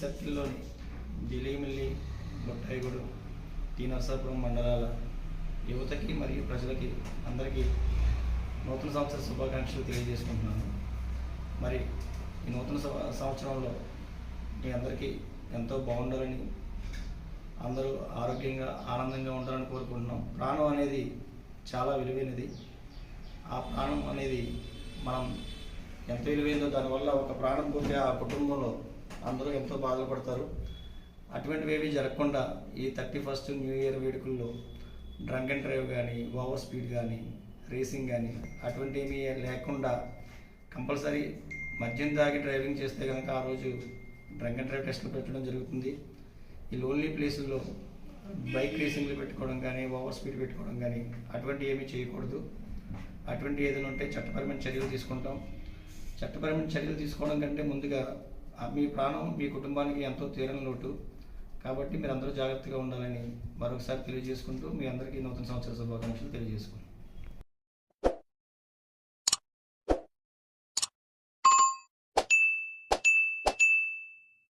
సర్కిల్లోని బిలిమిల్లి బొట్టాయిగూడు tea Narsapuram మండలాల యువతకి మరియు ప్రజలకి అందరికీ నూతన సంవత్సర శుభాకాంక్షలు తెలియజేసుకుంటున్నాను. మరి ఈ నూతన సంవత్సరంలో మీ అందరికీ ఎంతో బాగుండాలని అందరూ ఆరోగ్యంగా ఆనందంగా ఉండాలని కోరుకుంటున్నాం. ప్రాణం అనేది చాలా విలువైనది. ఆ ప్రాణం అనేది మనం ఎంత విలువైందో దానివల్ల ఒక ప్రాణం పోతే ఆ కుటుంబంలో అందరూ ఎంతో బాధపడతారు. అటువంటివి జరగకుండా ఈ థర్టీ ఫస్ట్ న్యూ ఇయర్ వేడుకల్లో డ్రంక్ అండ్ డ్రైవ్ కానీ ఓవర్ స్పీడ్ కానీ రేసింగ్ కానీ అటువంటి ఏమీ లేకుండా కంపల్సరీ మద్యం తాగి డ్రైవింగ్ చేస్తే కనుక ఆ రోజు డ్రంక్ అండ్ డ్రైవ్ టెస్ట్లు పెట్టడం జరుగుతుంది. ఈ లోన్లీ ప్లేసుల్లో బైక్ రేసింగ్లు పెట్టుకోవడం కానీ ఓవర్ స్పీడ్ పెట్టుకోవడం కానీ అటువంటి ఏమీ చేయకూడదు. అటువంటి ఏదైనా ఉంటే చట్టపరమైన చర్యలు తీసుకుంటాం. చట్టపరమైన చర్యలు తీసుకోవడం కంటే ముందుగా మీ ప్రాణం మీ కుటుంబానికి ఎంతో తీరని లోటు. కాబట్టి మీరు అందరూ జాగ్రత్తగా ఉండాలని మరొకసారి తెలియజేసుకుంటూ మీ అందరికీ నూతన సంవత్సర శుభాకాంక్షలు తెలియజేసుకుంటాం